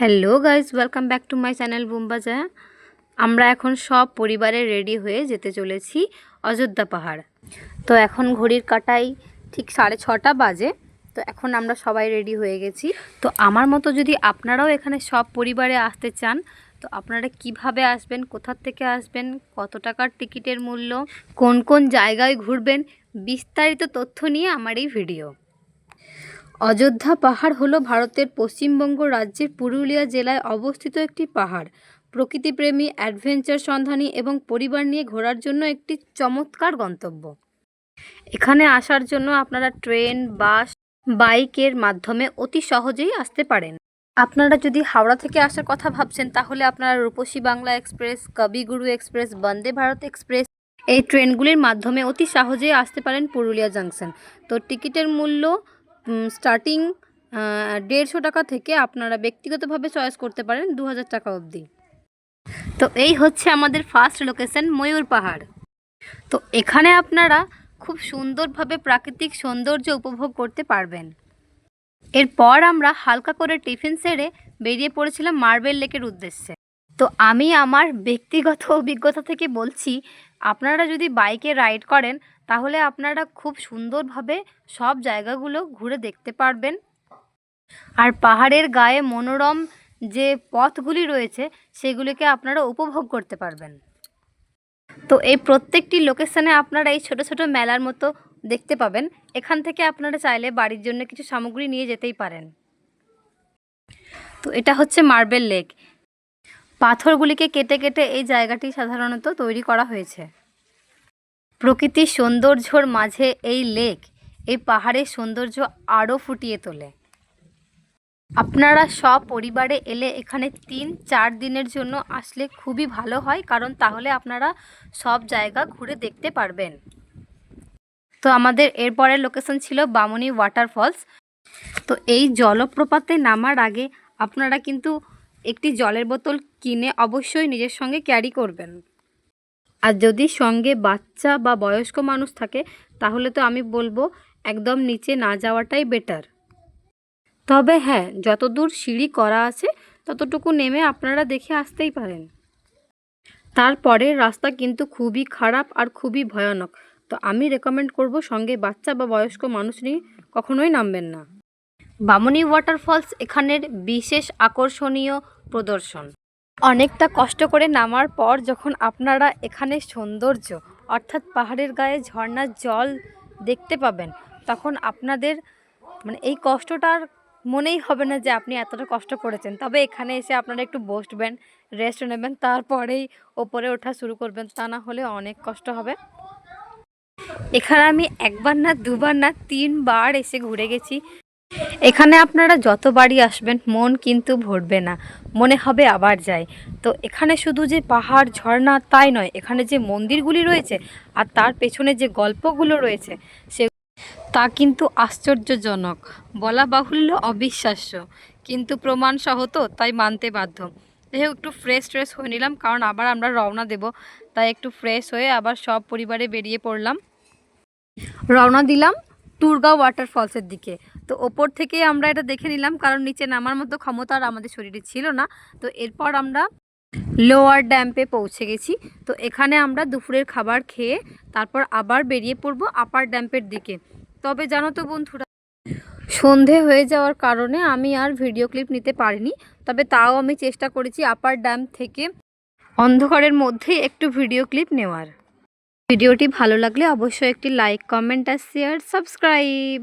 Hello guys welcome back to my channel Bumbaja আমরা এখন সব পরিবারে রেডি হয়ে যেতে চলেছি অযোধ্যা পাহাড়। তো এখন ঘড়ির কাটাই ঠিক সাড়ে ছটা বাজে, তো এখন আমরা সবাই রেডি হয়ে গেছি। তো আমার মতো যদি আপনারাও এখানে সব পরিবারে আসতে চান, তো আপনারা কীভাবে আসবেন, কোথার থেকে আসবেন, কত টাকার টিকিটের মূল্য, কোন কোন জায়গায় ঘুরবেন, বিস্তারিত তথ্য নিয়ে আমার এই ভিডিও অযোধ্যা পাহাড় হলো ভারতের পশ্চিমবঙ্গ রাজ্যের পুরুলিয়া জেলায় অবস্থিত একটি পাহাড়। প্রকৃতিপ্রেমী, অ্যাডভেঞ্চার সন্ধানী এবং পরিবার নিয়ে ঘোরার জন্য একটি চমৎকার গন্তব্য। এখানে আসার জন্য আপনারা ট্রেন, বাস, বাইকের মাধ্যমে অতি সহজেই আসতে পারেন। আপনারা যদি হাওড়া থেকে আসার কথা ভাবছেন, তাহলে আপনারা Rupasi Bangla express, Kabiguru express, Vande Bharat express এই ট্রেনগুলির মাধ্যমে অতি সহজেই আসতে পারেন পুরুলিয়া জাংশন। তো টিকিটের মূল্য স্টার্টিং দেড়শো টাকা থেকে আপনারা ব্যক্তিগতভাবে চয়েস করতে পারেন দু হাজার টাকা অবধি। তো এই হচ্ছে আমাদের ফার্স্ট লোকেশন ময়ূর পাহাড়। তো এখানে আপনারা খুব সুন্দরভাবে প্রাকৃতিক সৌন্দর্য উপভোগ করতে পারবেন। এরপর আমরা হালকা করে টিফিন সেরে বেরিয়ে পড়েছিলাম মার্বেল লেকের উদ্দেশ্যে। তো আমি আমার ব্যক্তিগত অভিজ্ঞতা থেকে বলছি আপনারা যদি বাইকে রাইড করেন, তাহলে আপনারা খুব সুন্দরভাবে সব জায়গাগুলো ঘুরে দেখতে পারবেন। আর পাহাড়ের গায়ে মনোরম যে পথগুলি রয়েছে, সেগুলিকে আপনারা উপভোগ করতে পারবেন। তো এই প্রত্যেকটি লোকেশানে আপনারা এই ছোট ছোট মেলার মতো দেখতে পাবেন। এখান থেকে আপনারা চাইলে বাড়ির জন্য কিছু সামগ্রী নিয়ে যেতেই পারেন। তো এটা হচ্ছে মার্বেল লেক। পাথরগুলিকে কেটে কেটে এই জায়গাটি সাধারণত তৈরি করা হয়েছে। প্রকৃতির সৌন্দর্যর মাঝে এই লেক এই পাহাড়ের সৌন্দর্য আরও ফুটিয়ে তোলে। আপনারা সব পরিবারে এলে এখানে তিন, চার দিনের জন্য আসলে খুবই ভালো হয়, কারণ তাহলে আপনারা সব জায়গা ঘুরে দেখতে পারবেন। তো আমাদের এরপরের লোকেশন ছিল বামুনি ওয়াটারফলস তো এই জলপ্রপাতে নামার আগে আপনারা কিন্তু একটি জলের বোতল কিনে অবশ্যই নিজের সঙ্গে ক্যারি করবেন। আর যদি সঙ্গে বাচ্চা বা বয়স্ক মানুষ থাকে, তাহলে তো আমি বলব একদম নিচে না যাওয়াটাই বেটার তবে হ্যাঁ যতদূর সিঁড়ি করা আছে, ততটুকু নেমে আপনারা দেখে আসতেই পারেন। তারপরে রাস্তা কিন্তু খুবই খারাপ আর খুবই ভয়ানক। তো আমি রেকমেন্ড করব সঙ্গে বাচ্চা বা বয়স্ক মানুষ নিয়ে কখনোই নামবেন না। বামুনি ওয়াটারফলস এখানের বিশেষ আকর্ষণীয় প্রদর্শন। অনেকটা কষ্ট করে নামার পর যখন আপনারা এখানে সৌন্দর্য, অর্থাৎ পাহাড়ের গায়ে ঝর্ণার জল দেখতে পাবেন, তখন আপনাদের মানে এই কষ্টটার মনেই হবে না যে আপনি এতটা কষ্ট করেছেন। তবে এখানে এসে আপনারা একটু বসবেন রেস্ট নেবেন, তারপরেই ওপরে ওঠা শুরু করবেন। তা না হলে অনেক কষ্ট হবে। এখানে আমি একবার না দুবার না তিনবার এসে ঘুরে গেছি। এখানে আপনারা যতবারই আসবেন, মন কিন্তু ভরবে না। মনে হবে আবার যাই। তো এখানে শুধু যে পাহাড়, ঝর্ণা তাই নয়, এখানে যে মন্দিরগুলি রয়েছে আর তার পেছনে যে গল্পগুলো রয়েছে, সে তা কিন্তু আশ্চর্যজনক। বলা বাহুল্য অবিশ্বাস্য। কিন্তু প্রমাণ সহ তো, তাই মানতে বাধ্য। যাই একটু ফ্রেশ ট্রেশ হয়ে নিলাম, কারণ আবার আমরা রওনা দেব। তাই একটু ফ্রেশ হয়ে আবার সব পরিবারে বেরিয়ে পড়লাম। রওনা দিলাম। টুরগাঁও ওয়াটারফলসের দিকে। তো ওপর থেকে আমরা এটা দেখে নিলাম, কারণ নিচে নামার মতো ক্ষমতা আর আমাদের শরীরে ছিল না। তো এরপর আমরা লোয়ার ড্যাম্পে পৌঁছে গেছি। তো এখানে আমরা দুপুরের খাবার খেয়ে তারপর আবার বেরিয়ে পড়ব আপার ড্যাম্পের দিকে। তবে জানো তো বন্ধুরা, সন্ধে হয়ে যাওয়ার কারণে আমি আর ভিডিও ক্লিপ নিতে পারিনি। তবে তাও আমি চেষ্টা করেছি আপার ড্যাম থেকে অন্ধকারের মধ্যেই একটু ভিডিও ক্লিপ নেওয়ার। ভিডিওটি ভালো লাগলে অবশ্যই একটি লাইক কমেন্ট আর শেয়ার সাবস্ক্রাইব।